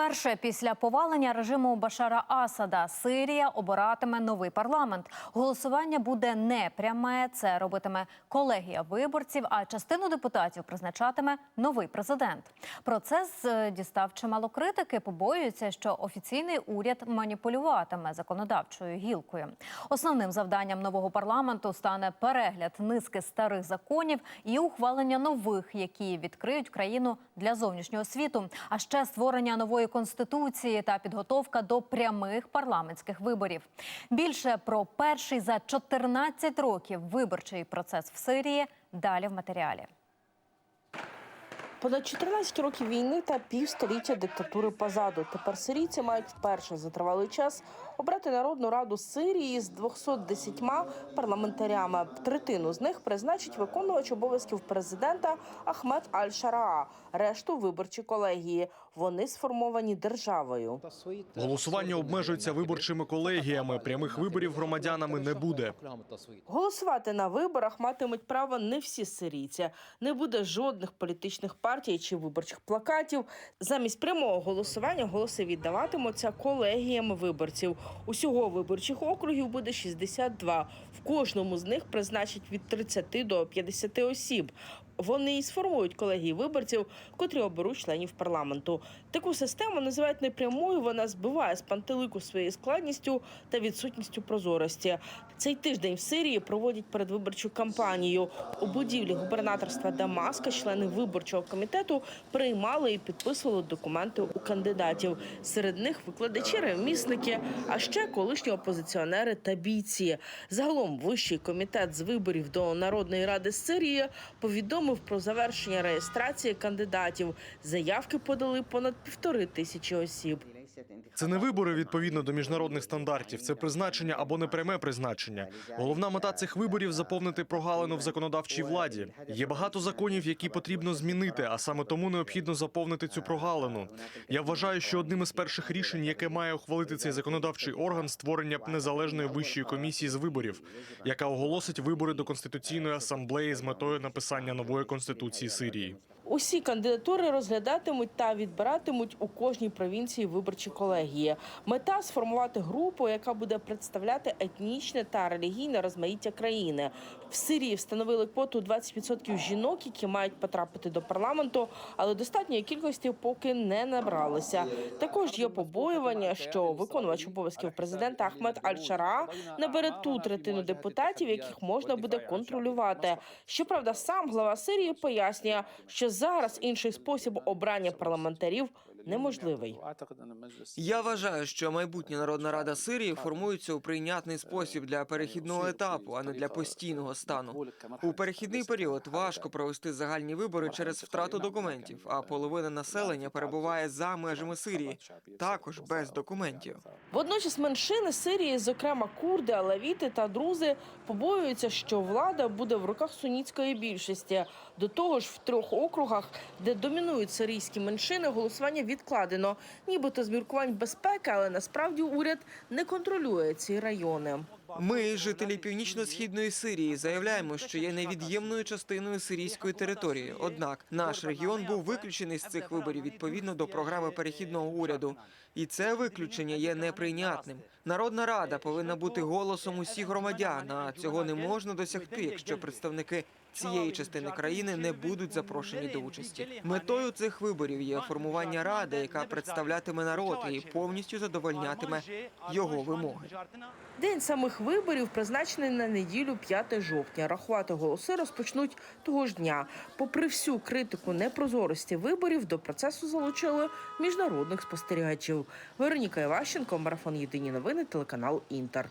Вперше після повалення режиму Башара Асада Сирія обиратиме новий парламент. Голосування буде не пряме. Це робитиме колегія виборців. А частину депутатів призначатиме новий президент. Процес е, дістав чимало критики. Побоюються, що офіційний уряд маніпулюватиме законодавчою гілкою. Основним завданням нового парламенту стане перегляд низки старих законів і ухвалення нових, які відкриють країну для зовнішнього світу. А ще створення нової конституції та підготовка до прямих парламентських виборів. Більше про перший за 14 років виборчий процес в Сирії далі в матеріалі. Понад 14 років війни та півстоліття диктатури позаду. Тепер сирійці мають вперше за тривалий час обрати Народну раду Сирії з 210 парламентарями. Третину з них призначить виконувач обов'язків президента Ахмед Аль-Шараа. Решту виборчі колегії. Вони сформовані державою. Голосування обмежується виборчими колегіями. Прямих виборів громадянами не буде. Голосувати на виборах матимуть право не всі сирійці. Не буде жодних політичних партій чи виборчих плакатів. Замість прямого голосування голоси віддаватимуться колегіями виборців. Усього виборчих округів буде 62. В кожному з них призначать від 30 до 50 осіб. Вони і сформують колегії виборців, котрі оберуть членів парламенту. Таку систему називають непрямою. Вона збиває з пантелику своєю складністю та відсутністю прозорості. Цей тиждень в Сирії проводять передвиборчу кампанію. У будівлі губернаторства Дамаска члени виборчого комітету приймали і підписували документи у кандидатів. Серед них викладачі, ремісники, а ще колишні опозиціонери та бійці. Загалом вищий комітет з виборів до Народної ради Сирії повідомив про завершення реєстрації кандидатів. Заявки подали понад півтори тисячі осіб. Це не вибори відповідно до міжнародних стандартів. Це призначення або непряме призначення. Головна мета цих виборів заповнити прогалину в законодавчій владі. Є багато законів, які потрібно змінити, а саме тому необхідно заповнити цю прогалину. Я вважаю, що одним із перших рішень, яке має ухвалити цей законодавчий орган, створення незалежної вищої комісії з виборів, яка оголосить вибори до конституційної асамблеї з метою написання нової конституції Сирії. Усі кандидатури розглядатимуть та відбиратимуть у кожній провінції виборчі колегії. Мета сформувати групу, яка буде представляти етнічне та релігійне розмаїття країни. В Сирії встановили квоту 20% жінок, які мають потрапити до парламенту, але достатньої кількості поки не набралися. Також є побоювання, що виконувач обов'язків президента Ахмед Аль-Шара набере ту третину депутатів, яких можна буде контролювати. Щоправда, сам глава Сирії пояснює, що зараз інший спосіб обрання парламентарів неможливий. Я вважаю, що майбутня Народна Рада Сирії формується у прийнятний спосіб для перехідного етапу, а не для постійного стану. У перехідний період важко провести загальні вибори через втрату документів, а половина населення перебуває за межами Сирії, також без документів. Водночас меншини Сирії, зокрема курди, алавіти та друзи, побоюються, що влада буде в руках сунітської більшості. До того ж, в трьох округах, де домінують сирійські меншини, голосування відкладено, нібито з міркувань безпеки, але насправді уряд не контролює ці райони. Ми, жителі північно-східної Сирії, заявляємо, що є невід'ємною частиною сирійської території. Однак наш регіон був виключений з цих виборів відповідно до програми перехідного уряду, і це виключення є неприйнятним. Народна рада повинна бути голосом усіх громадян. А цього не можна досягти, якщо представники цієї частини країни не будуть запрошені до участі. Метою цих виборів є формування ради, яка представлятиме народ і повністю задовольнятиме його вимоги. День самих виборів призначений на неділю 5 жовтня. Рахувати голоси розпочнуть того ж дня. Попри всю критику непрозорості виборів, до процесу залучили міжнародних спостерігачів. Вероніка Іващенко, марафон Єдині новини, телеканал Інтер.